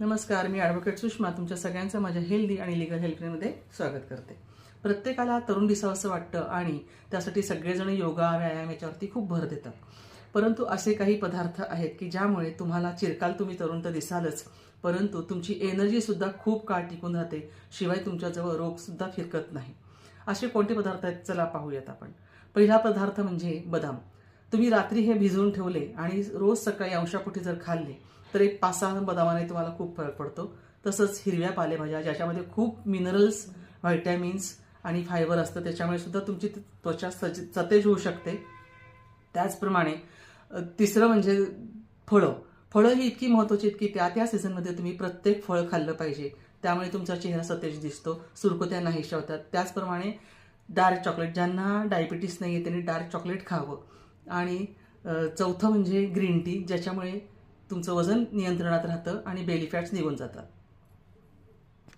नमस्कार मी ॲडव्होकेट सुषमा. तुमच्या सगळ्यांचं माझ्या हेल्दी आणि लिगल हेल्पमध्ये स्वागत करते. प्रत्येकाला तरुण दिसावं असं वाटतं आणि त्यासाठी सगळेजण योगा व्यायाम याच्यावरती खूप भर देतात. परंतु असे काही पदार्थ आहेत की ज्यामुळे तुम्हाला चिरकाल तुम्ही तरुण तर दिसालच परंतु तुमची एनर्जीसुद्धा खूप काळ टिकून राहते शिवाय तुमच्याजवळ रोगसुद्धा फिरकत नाही. असे कोणते पदार्थ आहेत? चला पाहूयात आपण. पहिला पदार्थ म्हणजे बदाम. तुम्ही रात्री हे भिजवून ठेवले आणि रोज सकाळी अंशापोटी जर खाल्ले तर एक पाच सहा बदामाने तुम्हाला खूप फरक पडतो. तसंच हिरव्या पालेभाज्या ज्याच्यामध्ये खूप मिनरल्स व्हायटॅमिन्स आणि फायबर असतं त्याच्यामुळे सुद्धा तुमची त्वचा सज सतेज होऊ शकते. त्याचप्रमाणे तिसरं म्हणजे फळं. फळं ही इतकी महत्त्वाची आहेत की त्या त्या सीझनमध्ये तुम्ही प्रत्येक फळ खाल्लं पाहिजे. त्यामुळे तुमचा चेहरा सतेज दिसतो सुरकुत्या नाहीशा होतात. त्याचप्रमाणे डार्क चॉकलेट ज्यांना डायबिटीस नाही आहे त्यांनी डार्क चॉकलेट खावं. आणि चौथं म्हणजे ग्रीन टी ज्याच्यामुळे तुमचं वजन नियंत्रणात राहतं आणि बेली फॅट्स निघून जातात.